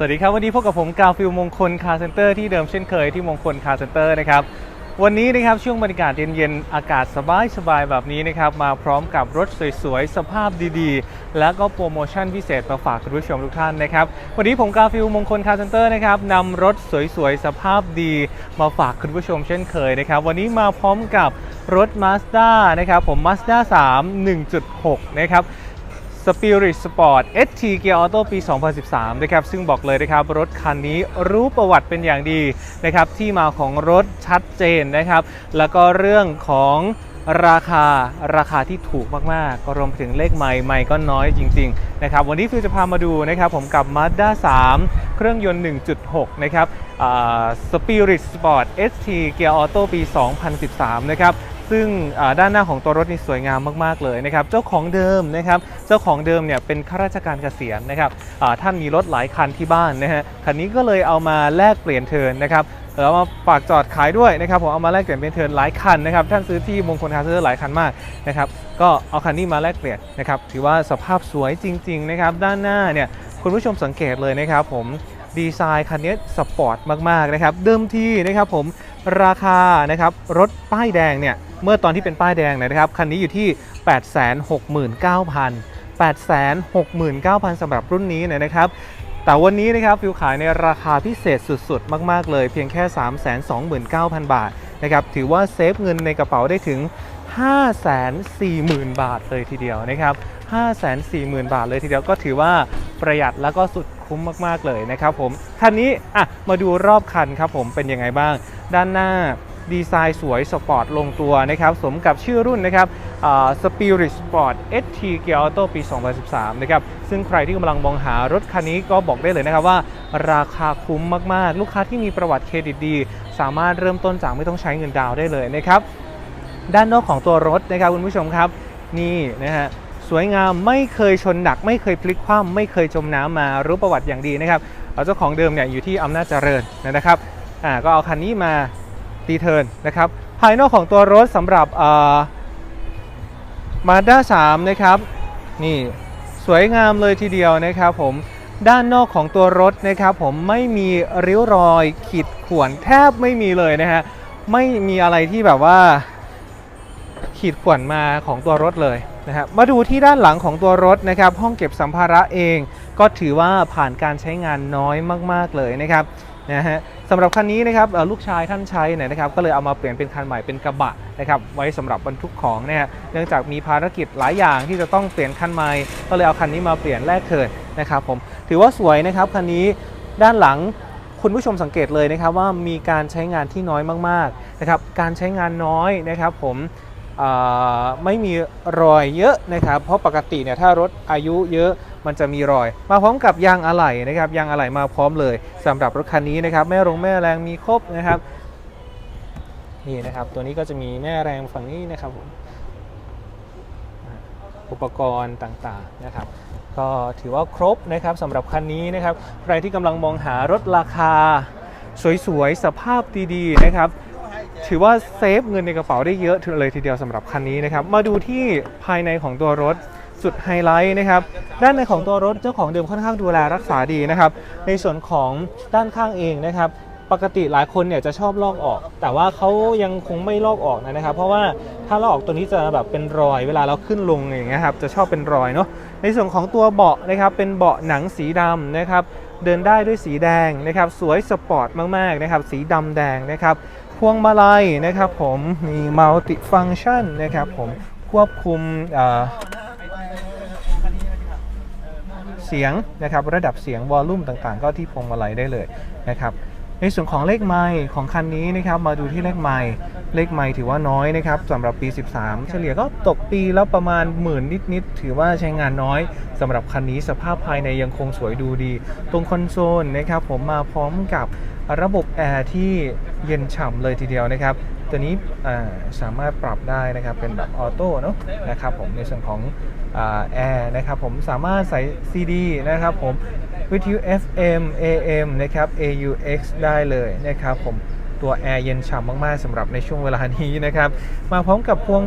สวัสดีครับ วันนี้พบกับผมกาฟิลมงคลคาร์เซนเตอร์ที่เดิมเช่นเคยที่มงคลคาร์เซนเตอร์นะครับวันนี้นะครับช่วงบรรยากาศเย็นๆ อากาศสบายๆ แบบนี้นะครับมาพร้อมกับรถสวยๆ สภาพดีๆ แล้วก็โปรโมชั่นพิเศษมาฝากคุณผู้ชมทุกท่านนะครับวันนี้ผมกาฟิลมงคลคาร์เซนเตอร์นะครับนำรถสวยๆ สภาพดีมาฝากคุณผู้ชมเช่นเคยนะครับวันนี้มาพร้อมกับรถ Mazda นะครับผม Mazda 3 1.6 นะครับ Spirit Sport ST Gear Auto ปี 2013 นะครับ ซึ่งบอกเลยนะครับ รถคันนี้รู้ประวัติเป็นอย่างดีนะครับ ที่มาของรถชัดเจนนะครับ แล้วก็เรื่องของราคาราคาที่ถูกมากๆ ก็รวมถึงเลขใหม่ใหม่ก็น้อยจริง ๆ นะครับ วันนี้ฟิวจะพามาดูนะครับ ผมกับ Mazda 3 เครื่องยนต์ 1.6 นะครับ Spirit Sport ST Gear Auto ปี 2013 นะครับ ซึ่งด้านหน้าของตัวรถนี่สวยงามมากๆเลยนะครับเจ้าของเดิมนะครับเจ้าของเดิมเนี่ยเป็นข้าราชการเกษียณนะครับท่านมีรถหลายคันที่บ้านนะฮะคันนี้ก็เลยเอามาแลกเปลี่ยนเทินนะครับแล้วมาฝากจอดขายด้วยนะครับผมเอามาแลกเปลี่ยนเป็นเทินหลายคันนะครับท่านซื้อที่มงคลคาร์เซอร์หลายคันมากนะครับก็เอาคันนี้มาแลกเปลี่ยนนะครับถือว่าสภาพสวยจริง ๆ นะครับ ด้านหน้าเนี่ยคุณผู้ชมสังเกตเลยนะครับผม ดีไซน์คันนี้สปอร์ตมากๆนะครับเดิมทีนะครับผมราคานะครับรถป้ายแดงเนี่ยเมื่อตอนที่เป็นป้ายแดงนะครับคันนี้อยู่ที่ 869,000 869,000สำหรับรุ่นนี้นะครับแต่วันนี้นะครับฟิวขายในราคาพิเศษสุดๆ มาก ๆ เลยเพียงแค่ 329,000 บาทนะครับถือว่าเซฟเงินในกระเป๋าได้ถึง 540,000 บาทเลยทีเดียวนะครับ 540,000 บาทเลยทีเดียวก็ถือว่าประหยัดแล้วก็สุด คุ้มมากๆเลยนะครับผมคันนี้อะมาดูรอบคันครับผมเป็นยังไงบ้าง ด้านหน้าดีไซน์สวยสปอร์ตลงตัวนะครับ สมกับชื่อรุ่นนะครับอ่า Spirit Sport ST Gear Auto ปี 2013 นะครับ ซึ่งใครที่กำลังมองหารถคันนี้ก็บอกได้เลยนะครับว่า ราคาคุ้มมากๆ ลูกค้าที่มีประวัติเครดิตดี สามารถเริ่มต้นจากไม่ต้องใช้เงินดาวน์ได้เลยนะครับ ด้านนอกของตัวรถนะครับคุณผู้ชมครับ นี่นะฮะ สวยงามไม่เคยชนหนัก ไม่เคยพลิกคว่ำไม่เคยจมน้ำมารู้ประวัติอย่างดีนะครับเจ้าของเดิมเนี่ยอยู่ที่อำนาจเจริญนะครับอ่าก็เอาคันนี้มาตีเทิร์นนะครับภายนอกของตัวรถสำหรับมาด้า3นะครับนี่สวยงามเลยทีเดียวนะครับผมด้านนอกของตัวรถนะครับผมไม่มีริ้วรอยขีดข่วนแทบไม่มีเลยนะฮะไม่มีอะไรที่แบบว่าขีดข่วนมาของตัวรถเลย นะครับมาดูที่ด้านหลังของตัวรถนะครับห้องเก็บสัมภาระเอง ก็ถือว่าผ่านการใช้งานน้อยมาก ๆ เลยนะครับนะฮะสำหรับคันนี้นะครับลูกชายท่านใช้เนี่ยนะครับก็เลยเอามาเปลี่ยนเป็นคันใหม่เป็นกระบะนะครับไว้สำหรับบรรทุกของเนี่ยเนื่องจากมีภารกิจหลายอย่างที่จะต้องเปลี่ยนคันใหม่ก็เลยเอาคันนี้มาเปลี่ยนแลกเทินนะครับผมถือว่าสวยนะครับคันนี้ด้านหลังคุณผู้ชมสังเกตเลยนะครับว่ามีการใช้งานที่น้อยมากๆนะครับการใช้งานน้อยนะครับผม ไม่มีรอยเยอะนะครับ เพราะปกติเนี่ยถ้ารถอายุเยอะมันจะมีรอย มาพร้อมกับยางอะไหล่นะครับยางอะไหล่มาพร้อมเลยสำหรับรถคันนี้นะครับแม่รงแม่แรงมีครบนะครับนี่นะครับตัวนี้ก็จะมีแม่แรงฝั่งนี้นะครับผมอุปกรณ์ต่างๆนะครับ ก็ถือว่าครบนะครับสำหรับคันนี้นะครับ ใครที่กำลังมองหารถราคา สวยๆ สภาพดีๆนะครับ ถือว่าเซฟเงินในกระเป๋าได้เยอะเลยทีเดียวสำหรับคันนี้นะครับ มาดูที่ภายในของตัวรถสุดไฮไลท์นะครับ ด้านในของตัวรถเจ้าของเดิมค่อนข้างดูแลรักษาดีนะครับ ในส่วนของด้านข้างเองนะครับ ปกติหลายคนเนี่ยจะชอบลอกออก แต่ว่าเขายังคงไม่ลอกออกนะครับ เพราะว่าถ้าลอกออกตัวนี้จะแบบเป็นรอย เวลาเราขึ้นลงอย่างเงี้ยครับจะชอบเป็นรอยเนาะ ในส่วนของตัวเบาะนะครับเป็นเบาะหนังสีดำนะครับเดินได้ด้วยสีแดงนะครับสวยสปอร์ตมากๆนะครับสีดำแดงนะครับ พวงมาลัยนะครับผมมีมัลติฟังชันนะครับผมควบคุมเอ่อเสียงนะครับระดับเสียงวอลลุ่มต่างๆ ก็ที่พวงมาลัยได้เลยนะครับในส่วนของเลขไมล์ของคันนี้นะครับมาดูที่เลขไมล์เลขไมล์ถือว่าน้อยนะครับสำหรับปี 13 เฉลี่ยก็ตกปีแล้วประมาณหมื่นนิดๆถือว่าใช้งานน้อยสำหรับคันนี้สภาพภายในยังคงสวยดูดี ตรงคอนโซลนะครับผมมาพร้อมกับ ระบบแอร์ที่เย็นฉ่ำเลยทีเดียวนะครับ ตัวนี้สามารถปรับได้นะครับเป็นแบบออโต้เนาะนะครับผมในส่วนของแอร์นะครับผมสามารถใส่ CD นะครับผมวิทยุ FM AM นะครับ AUX ได้เลยนะครับผมตัวแอร์เย็นฉ่ำมาก ๆสำหรับในช่วงเวลานี้นะครับ มาพร้อมกับพวง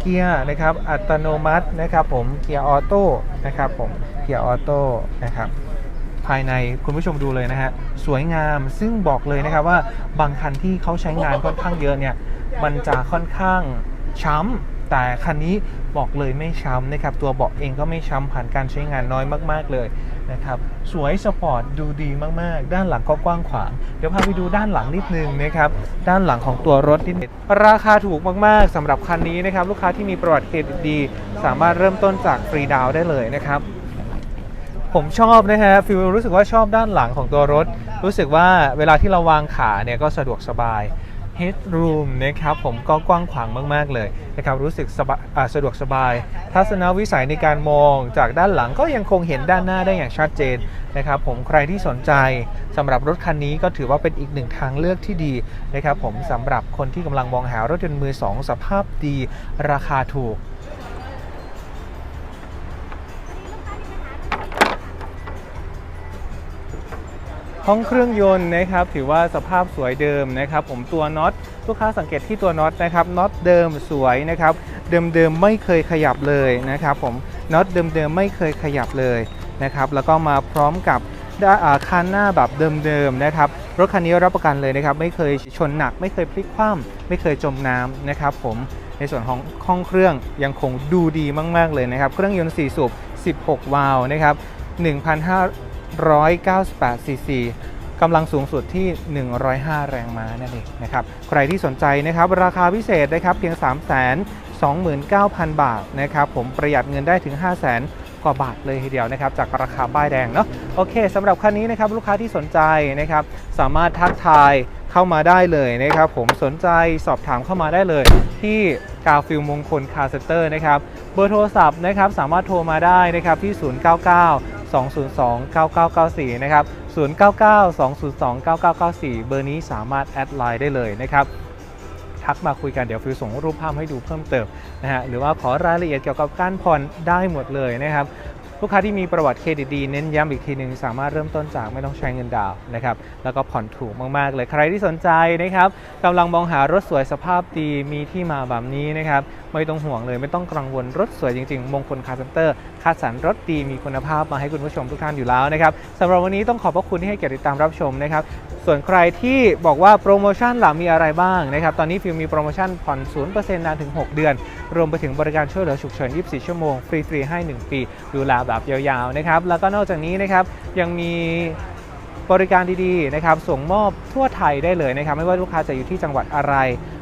เกียร์นะครับอัตโนมัตินะครับผมเกียร์ออโต้นะครับผมเกียร์ออโต้นะครับ ภายในคุณผู้ชมดูเลยนะฮะสวยงามซึ่งบอกเลยนะครับว่าบางคันที่เขาใช้งานค่อนข้างเยอะเนี่ยมันจะค่อนข้างช้ำแต่คันนี้บอกเลยไม่ช้ำนะครับตัวเบาะเองก็ไม่ช้ำผ่านการใช้งานน้อยมากๆเลยนะครับสวยสปอร์ตดูดีมากๆ ด้านหลังก็กว้างขวาง เดี๋ยวพาไปดูด้านหลังนิดนึงนะครับด้านหลังของตัวรถนิดนึงราคาถูกมากๆสำหรับคันนี้นะครับลูกค้าที่มีประวัติเครดิตดี สามารถเริ่มต้นจากฟรีดาวน์ได้เลยนะครับ ผมชอบนะฮะฟิลรู้สึกว่าชอบด้านหลังของตัวรถ รู้สึกว่าเวลาที่เราวางขาเนี่ยก็สะดวกสบาย Headroom นะครับผมก็กว้างขวางมาก ๆ เลยนะครับรู้สึกสบายสะดวกสบาย ทัศนวิสัยในการมองจากด้านหลังก็ยังคงเห็นด้านหน้าได้อย่างชัดเจนนะครับผมใครที่สนใจสำหรับรถคันนี้ก็ถือว่าเป็นอีกหนึ่งทางเลือกที่ดีนะครับผมสำหรับคนที่กำลังมองหารถยนต์มือสองสภาพดีราคาถูก ห้องเครื่องยนต์นะครับถือว่าสภาพสวยเดิมนะครับ ผมตัวน็อตลูกค้าสังเกตที่ตัวน็อตนะครับน็อตเดิมสวยนะครับ เดิมๆไม่เคยขยับเลยนะครับ ผมน็อตเดิมๆไม่เคยขยับเลยนะครับ แล้วก็มาพร้อมกับคันหน้าแบบเดิมๆนะครับรถคันนี้รับประกันเลยนะครับ ไม่เคยชนหนัก ไม่เคยพลิกคว่ำไม่เคยจมน้ำนะครับ ผมในส่วนของห้องเครื่องยังคงดูดีมาก ๆเลยนะครับ เครื่องยนต์4สูบ16 วาล์วนะครับ1,500 198 cc กำลังสูงสุดที่ 105 แรงม้านั่นเองนะครับ ใครที่สนใจนะครับ ราคาพิเศษนะครับเพียง 3 2 9 0 0 0 บาทนะครับ ผมประหยัดเงินได้ถึง 5 0 0 0 0 กว่าบาทเลยทีเดียวนะครับจากราคาป้ายแดงเนาะโอเคสำหรับคันนี้นะครับลูกค้าที่สนใจนะครับสามารถทักทายเข้ามาได้เลยนะครับผมสนใจสอบถามเข้ามาได้เลย ที่กาฟิลมงคลคาร์เซ็นเตอร์นะครับเบอร์โทรศัพท์นะครับสามารถโทรมาได้นะครับที่ 099 202 9994 นะครับ 099 202 9994 เบอร์นี้สามารถแอดไลน์ได้เลยนะครับ ทักมาคุยกันเดี๋ยวฟิวส่งรูปภาพให้ดูเพิ่มเติมนะฮะหรือว่าขอรายละเอียดเกี่ยวกับการผ่อนได้หมดเลยนะครับลูกค้าที่มีประวัติเครดิตดีเน้นย้ำอีกทีหนึ่งสามารถเริ่มต้นจากไม่ต้องใช้เงินดาวนะครับแล้วก็ผ่อนถูกมากๆ เลยใครที่สนใจนะครับกำลังมองหารถสวยสภาพดีมีที่มาแบบนี้นะครับไม่ต้องห่วงเลยไม่ต้องกังวลรถสวยจริงๆ มงคลคาร์เซ็นเตอร์คัดสรรรถดีมีคุณภาพมาให้คุณผู้ชมทุกท่านอยู่แล้วนะครับสำหรับวันนี้ต้องขอบพระคุณที่ให้เกียรติติดตามรับชมนะครับ ส่วนใครที่บอกว่าโปรโมชั่นหลังมีอะไรบ้างนะครับ ตอนนี้ฟิลมีโปรโมชั่นผ่อน 0%นานถึง 6 เดือน รวมไปถึงบริการช่วยเหลือฉุกเฉิน 24 ชั่วโมง ฟรี ๆ ให้ 1 ปี ดูแลแบบยาวๆ นะครับ แล้วก็นอกจากนี้นะครับ ยังมีบริการดีๆ นะครับ ส่งมอบทั่วไทยได้เลยนะครับ ไม่ว่าลูกค้าจะอยู่ที่จังหวัดอะไร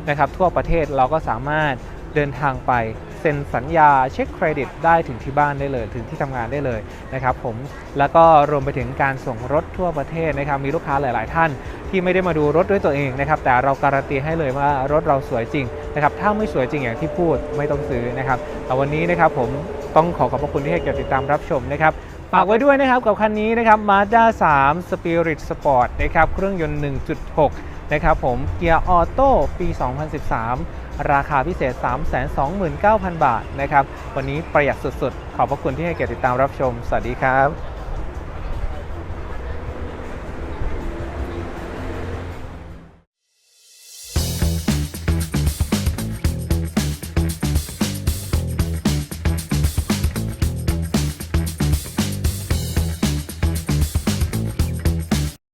นะครับ ทั่วประเทศเราก็สามารถเดินทางไป เซ็นสัญญาเช็คเครดิตได้ถึงที่บ้านได้เลยถึงที่ทำงานได้เลยนะครับผมแล้วก็รวมไปถึงการส่งรถทั่วประเทศนะครับมีลูกค้าหลาย ๆ ท่านที่ไม่ได้มาดูรถด้วยตัวเองนะครับแต่เราการันตีให้เลยว่ารถเราสวยจริงนะครับถ้าไม่สวยจริงอย่างที่พูดไม่ต้องซื้อนะครับแต่วันนี้นะครับผมต้องขอขอบพระคุณที่ให้เกียรติติดตามรับชมนะครับฝากไว้ด้วยนะครับกับคันนี้นะครับ Mazda 3 Spirit Sport นะครับเครื่องยนต์ 1.6 นะครับผมเกียร์ออโต้ปี 2013 ราคาพิเศษ 329,000 บาทนะครับ วันนี้ประหยัดสุดๆ ขอบพระคุณที่ให้เกียรติติดตามรับชม สวัสดีครับ